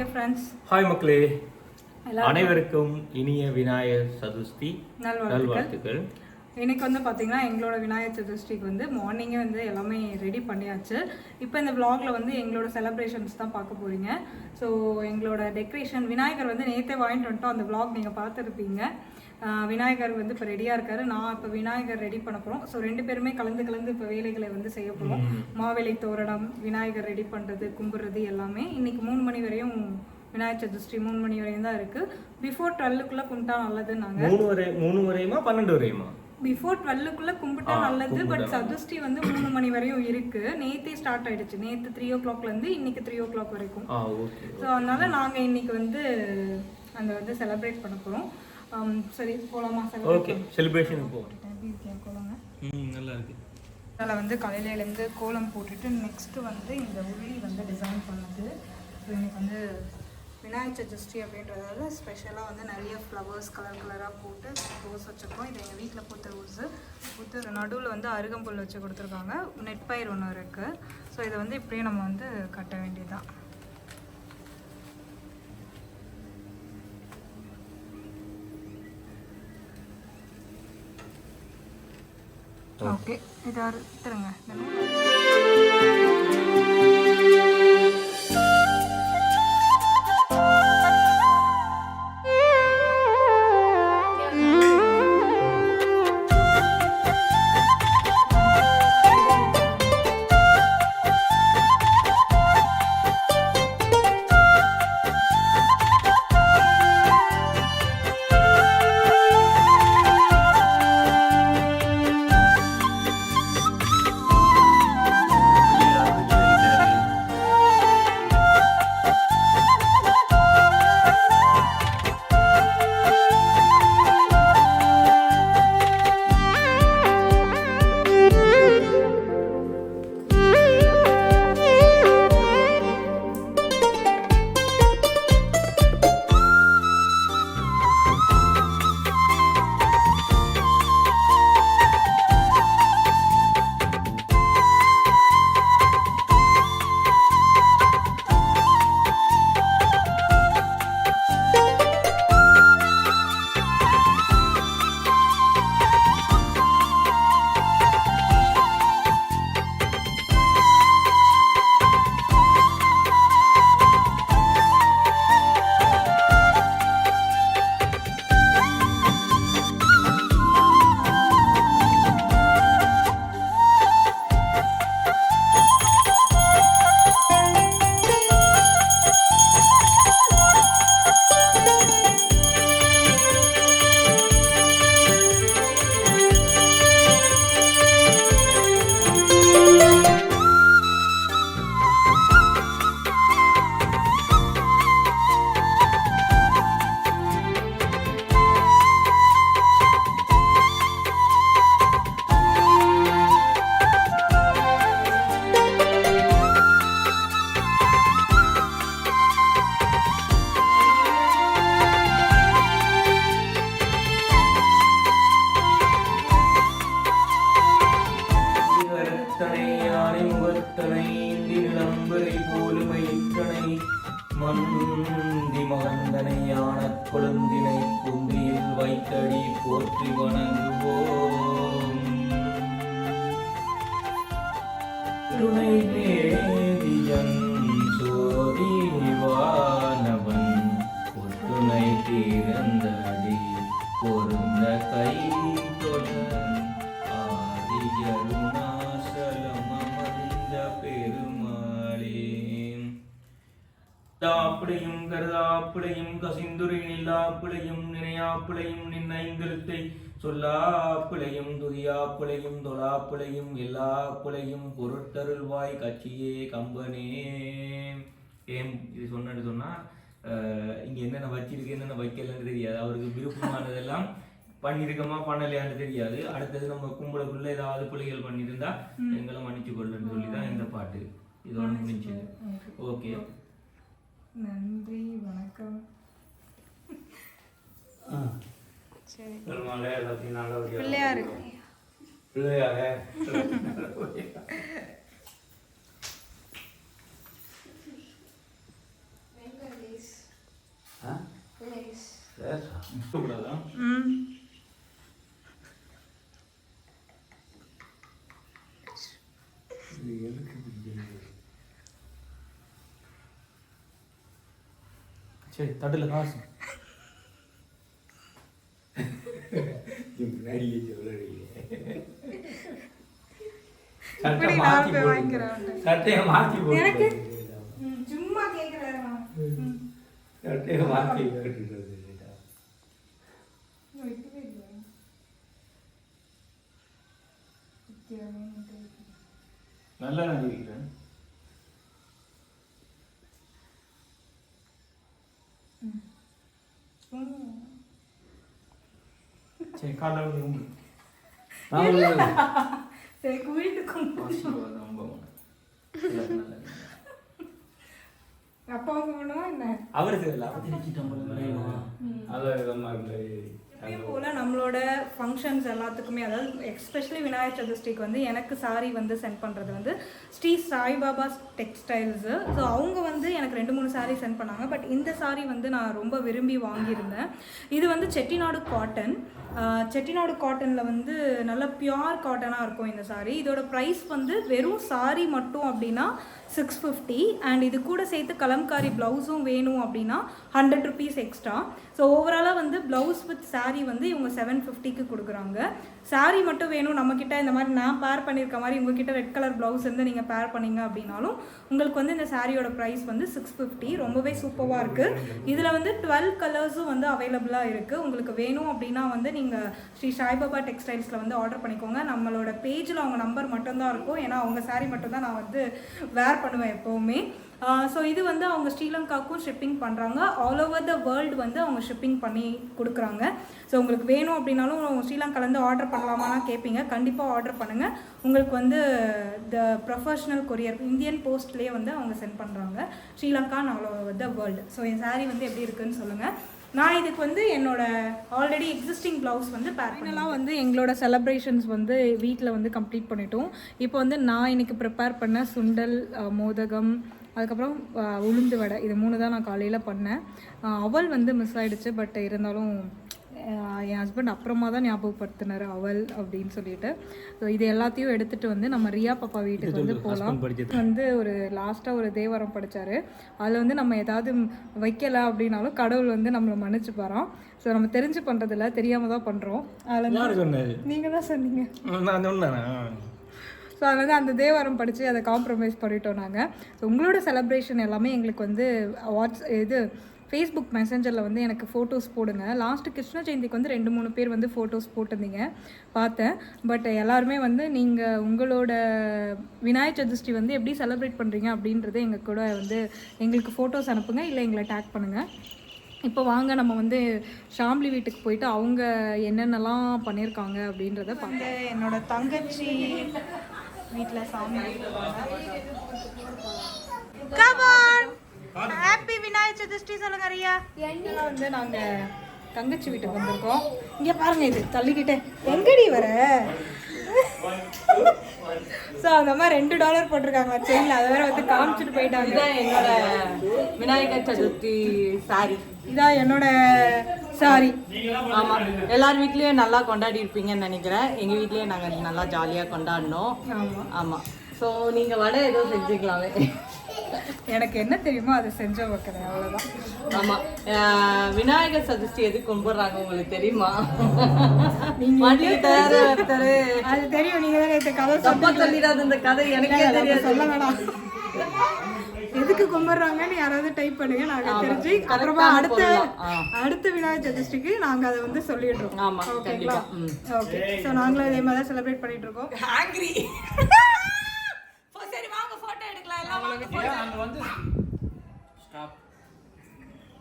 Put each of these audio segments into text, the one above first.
Dear friends hi மக்களே. அனைவருக்கும் இனிய விநாயகர் சதுர்த்தி நல்வாழ்த்துக்கள். இன்னைக்கு வந்து பார்த்தீங்கன்னா எங்களோட விநாயகர் சதுர்த்திக்கு வந்து மார்னிங்கே வந்து எல்லாமே ரெடி பண்ணியாச்சு. இப்போ இந்த vlogல வந்து எங்களோட செலிப்ரேஷன்ஸ் தான் பார்க்க போறீங்க. ஸோ எங்களோட டெக்கரேஷன் விநாயகர் வந்து நேற்றே வாங்கிட்டு வந்துட்டோம். அந்த vlog நீங்கள் பார்த்துருப்பீங்க. விநாயகர் வந்து இப்போ ரெடியாக இருக்காரு. நான் இப்போ விநாயகர் ரெடி பண்ண போகிறோம் ஸோ ரெண்டு பேருமே கலந்து கலந்து இப்போ வேலைகளை வந்து செய்ய போகிறோம் மாவேலை தோரணம் விநாயகர் ரெடி பண்ணுறது கும்பிட்றது எல்லாமே இன்னைக்கு மூணு மணி வரையும் விநாயகர் சதுர்த்தி மூணு மணி வரையும் தான் இருக்குது பிஃபோர் டுவெல்லுக்குள்ளே கும்பிட்டா நல்லதுன்னாங்க. மூணு வரை மூணு வரையுமா பன்னெண்டு வரையுமா? பிஃபோர் டுவெல்லுக்குள்ள கும்பிட்டா நல்லது பட். சதுஷ்டி வந்து மூணு மணி வரையும் இருக்கு. நேத்தே ஸ்டார்ட் ஆயிடுச்சு. நேத்து த்ரீ ஓ கிளாக்ல இருந்து இன்னைக்கு த்ரீ ஓ கிளாக் வரைக்கும். ஆ ஓகே ஸோ அதனால நாங்க இன்னைக்கு வந்து அந்த வந்து செலிப்ரேட் பண்ண போறோம். ஆம், சரி போலாமா? ஓகே செலிப்ரேஷன் எப்படி இருக்கேன் கோலங்க ம் நல்லா இருக்கு. அதில் வந்து காலையிலேருந்து கோலம் போட்டுட்டு நெக்ஸ்ட்டு வந்து இந்த உள்ளி வந்து டிசைன் பண்ணது. ஸோ இன்னைக்கு வந்து விநாயகர் சதுர்த்தி அப்படின்றதால ஸ்பெஷலாக வந்து நிறைய ஃப்ளவர்ஸ் கலர் கலராக போட்டு ரோஸ் வச்சுருக்கோம். இது எங்கள் வீட்டில் பூத்த ரோஸு பூத்து நடுவில் வந்து அருகம்புல் வச்சு கொடுத்துருக்காங்க. நெற்பயிர் ஒன்று இருக்குது ஸோ இதை வந்து இப்படியே நம்ம வந்து கட்ட வேண்டியதுதான். ஓகே இதை அறுத்துருங்க. தாப்பிளையும் கருதாப்பிளையும் கசிந்துரை நில்லாப்பிளையும் நினையாப்பிளையும் நின்னைந்திருத்தை சொல்லாப்பிளையும் துதியாப்பிளையும் தொழாப்பிளையும் எல்லாப்பிளையும் பொருட்டருள்வாய் கட்சியே கம்பனே. ஏன் இது சொன்னா அஹ், இங்க என்னென்ன வச்சிருக்கு என்னென்ன வைக்கலன்னு தெரியாது. அவருக்கு விருப்பமானதெல்லாம் பண்ணியிருக்கோமா பண்ணலையான்னு தெரியாது. அடுத்தது நம்ம கும்பலுக்குள்ள ஏதாவது பிள்ளைகள் பண்ணியிருந்தா எங்களை மன்னிச்சு கொள்ளுன்னு சொல்லி தான் இந்த பாட்டு. இதோட முடிஞ்சது. ஓகே. நன்றி வணக்கம். பெருமாளே எல்லாத்தையும் நல்லா பிள்ளையாரு பிள்ளையாரே எதுக்கு சரி தட்டுல காசு. சட்டையை மாத்தி எனக்கு? போட்டு ம், சும்மா கேட்குறேன் சட்டையை மாத்தி போட்டு நல்லா சரி காலைல வந்து உண்டு சரி வீட்டுக்கும் அப்பாவுக்கு என்ன? அவருக்கு இல்லை அவர் அதே போல் நம்மளோட ஃபங்க்ஷன்ஸ் எல்லாத்துக்குமே அதாவது எக்ஸ்பெஷலி விநாயகர் சதுர்த்திக்கு வந்து எனக்கு சாரி வந்து சென்ட் பண்ணுறது வந்து ஸ்ரீ சாய்பாபா டெக்ஸ்டைல்ஸு ஸோ அவங்க வந்து எனக்கு ரெண்டு மூணு சாரீ சென்ட் பண்ணாங்க. பட் இந்த சாரீ வந்து நான் ரொம்ப விரும்பி வாங்கியிருந்தேன். இது வந்து செட்டிநாடு காட்டன் செட்டிநாடு காட்டனில் வந்து நல்ல பியூர் காட்டனாக இருக்கும் இந்த சாரீ இதோட ப்ரைஸ் வந்து வெறும் சாரீ மட்டும் அப்படின்னா சிக்ஸ் ஃபிஃப்டி அண்ட் இது கூட சேர்த்து கலம்காரி ப்ளவுஸும் வேணும் அப்படின்னா ஹண்ட்ரட் ருபீஸ் எக்ஸ்ட்ரா ஸோ ஓவராலாக வந்து ப்ளவுஸ் வித் சாரீ வந்து இவங்க செவன் ஃபிஃப்டிக்கு கொடுக்குறாங்க. Saree மட்டும் வேணும் நம்மக்கிட்ட இந்த மாதிரி நான் பேர் பண்ணியிருக்க மாதிரி உங்ககிட்ட ரெட் கலர் ப்ளவுஸ் வந்து நீங்கள் பேர் பண்ணீங்க அப்படின்னாலும் உங்களுக்கு வந்து இந்த சாரியோட ப்ரைஸ் வந்து சிக்ஸ் ஃபிஃப்டி ரொம்பவே சூப்பராக இருக்குது இதில் வந்து டுவெல் கலர்ஸும் வந்து அவைலபிளாக இருக்குது உங்களுக்கு வேணும் அப்படின்னா வந்து நீங்கள் ஸ்ரீ சாய்பாபா டெக்ஸ்டைல்ஸில் வந்து ஆர்டர் பண்ணிக்கோங்க. நம்மளோட பேஜில் அவங்க நம்பர் மட்டும்தான் இருக்கும். ஏன்னா அவங்க saree மட்டும்தான் நான் வந்து வேர் பண்ணுவேன் எப்போவுமே. ஸோ இது வந்து அவங்க ஸ்ரீலங்காவுக்கும் ஷிப்பிங் பண்ணுறாங்க ஆல் ஓவர் த வேர்ல்டு வந்து அவங்க ஷிப்பிங் பண்ணி கொடுக்குறாங்க. ஸோ உங்களுக்கு வேணும் அப்படின்னாலும் ஸ்ரீலங்காலேருந்து ஆர்டர் பண்ணலாமான்னா கேட்பீங்க கண்டிப்பாக ஆர்டர் பண்ணுங்கள் உங்களுக்கு வந்து த ப்ரொஃபஷனல் கொரியர் இந்தியன் போஸ்ட்லேயே வந்து அவங்க சென்ட் பண்ணுறாங்க Sri Lanka over the world so N saree வந்து எப்படி இருக்குன்னு சொல்லுங்கள் நான் இதுக்கு வந்து என்னோட ஆல்ரெடி எக்ஸிஸ்டிங் ப்ளவுஸ் வந்து ஃபைனலாக வந்து எங்களோட செலப்ரேஷன்ஸ் வந்து வீட்டில் வந்து கம்ப்ளீட் பண்ணிட்டோம். இப்போ வந்து நான் இன்னைக்கு ப்ரிப்பேர் பண்ண சுண்டல் மோதகம் அதுக்கப்புறம் உளுந்து வடை இது மூணு தான் நான் காலையில் பண்ணேன். அவல் வந்து மிஸ் ஆயிடுச்சு பட் இருந்தாலும் என் ஹஸ்பண்ட் அப்புறமா தான் ஞாபகப்படுத்தினார் அவல் அப்படின்னு சொல்லிட்டு. ஸோ இது எல்லாத்தையும் எடுத்துகிட்டு வந்து நம்ம ரியா பாப்பா வீட்டுக்கு வந்து போகலாம் வந்து ஒரு லாஸ்ட்டாக ஒரு தேவாரம் படிச்சாரு. அதில் வந்து நம்ம ஏதாவது வைக்கல அப்படின்னாலும் கடவுள் வந்து நம்மளை மன்னிச்சு போகிறோம் ஸோ நம்ம தெரிஞ்சு பண்ணுறதில்ல தெரியாமல் தான் பண்ணுறோம் அதில் நீங்கள் தான் சொன்னீங்க. நான் சொன்னேனா ஸோ அந்த தேவாரம் படித்து அதை காம்ப்ரமைஸ் பண்ணிட்டோம் நாங்கள் ஸோ உங்களோட செலப்ரேஷன் எல்லாமே எங்களுக்கு வந்து வாட்ஸ் இது ஃபேஸ்புக் மெசஞ்சரில் வந்து எனக்கு ஃபோட்டோஸ் போடுங்க. லாஸ்ட்டு கிருஷ்ண ஜெயந்திக்கு வந்து ரெண்டு மூணு பேர் வந்து ஃபோட்டோஸ் போட்டிருந்தீங்க. பார்த்தேன். பட் எல்லாருமே வந்து நீங்கள் உங்களோட விநாயகர் சதுர்த்தி வந்து எப்படி செலிப்ரேட் பண்ணுறீங்க அப்படின்றத எங்கள் கூட வந்து எங்களுக்கு ஃபோட்டோஸ் அனுப்புங்க. இல்லை எங்களை டேக் பண்ணுங்கள் இப்போ வாங்க நம்ம வந்து ஷாம்லி வீட்டுக்கு போயிட்டு அவங்க என்னென்னலாம் பண்ணியிருக்காங்க அப்படின்றத பார்க்க என்னோட தங்கச்சி வீட்டில் சாமி ஹாப்பி விநாயகர் சதுர்த்தி சொல்லுங்க ஐயா இதெல்லாம் வந்து நாங்கள் தங்கச்சி வீட்டுக்கு வந்திருக்கோம். இங்கே பாருங்க இது தள்ளிக்கிட்டே எங்கடி வர? ஸோ அந்த மாதிரி ரெண்டு டாலர் போட்டிருக்காங்க. செயினில். அதை வேற வந்து காமிச்சிட்டு போயிட்டாங்க. இதுதான் என்னோட விநாயகர் சதுர்த்தி சாரி இதான் என்னோட சாரி ஆமா. எல்லார் வீட்லயும் நல்லா கொண்டாடி இருப்பீங்கன்னு நினைக்கிறேன். எங்க வீட்லயும் நாங்க நல்லா ஜாலியா கொண்டாடினோம். ஆமாம் ஆமா. ஸோ நீங்க வடை ஏதோ செஞ்சுக்கலாமே. எனக்கு என்ன தெரியுமோ அதை செஞ்ச வைக்கிறேன் அவ்வளோதான் ஆமா. அஹ் விநாயகர் சதுர்த்தி எதுக்கு கும்பிடுறாங்க உங்களுக்கு தெரியுமா? அது தெரியும் நீங்க தான் நேற்று கதை தப்பா சொல்லிடாத இந்த கதை எனக்கே சொல்ல தெரியாது. வேணாம். எதுக்கு கும்பிடுறாங்கன்னு யாராவது டைப் பண்ணுங்க நாங்க தெரிஞ்சு அப்புறமா அடுத்த. அடுத்த விநாயகர் சதுர்த்திக்கு நாங்க அதை வந்து சொல்லிடுறோம். ஆமா ஓகேங்களா? ஓகே. ஸோ நாங்களும் இதே மாதிரி தான் செலிப்ரேட் பண்ணிட்டு இருக்கோம் ஆங்கிரி சரி வாங்க போட்டோ எடுக்கலாம் எல்லாம் வாங்க அங்க வந்து ஸ்டாப்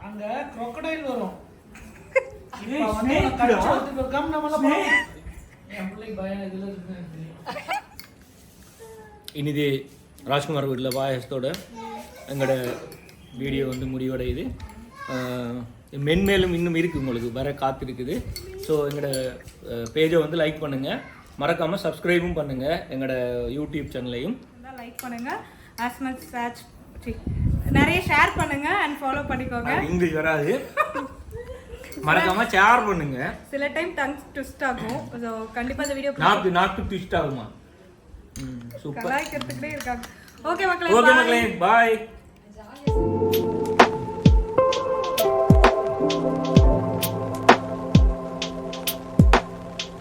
அங்க crocodile வரும். இப்ப வந்து அவன் கடிச்சு வந்து கம் நம்மள போறோம் என் பிள்ளை பயம் இதுல இருக்கு. இனிது ராஜ்குமார் வீட்டில் பாயசத்தோட எங்களோட வீடியோ வந்து முடிவடையுது. மென்மேலும் இன்னும் இருக்குது உங்களுக்கு வர காத்திருக்குது. ஸோ எங்களோட பேஜை வந்து லைக் பண்ணுங்கள் மறக்காமல் சப்ஸ்கிரைபும் பண்ணுங்கள் எங்களோட யூடியூப் சேனலையும் லைக் பண்ணுங்க. ஆஸ் மச் சேச் நிறைய ஷேர் பண்ணுங்க அண்ட் ஃபாலோ பண்ணிக்கோங்க. இங்கிலீஷ் வராது. மறக்காம ஷேர் பண்ணுங்க. சில டைம் டங் ட்விஸ்ட் ஆகும். ஸோ கண்டிப்பா இந்த வீடியோ நாக்கு நாக்கு ட்விஸ்ட் ஆகுமா? சூப்பர் கலாய்க்கிறதுக்குனே இருக்காங்க. ஓகே மக்களே ஓகே. மக்களே பாய்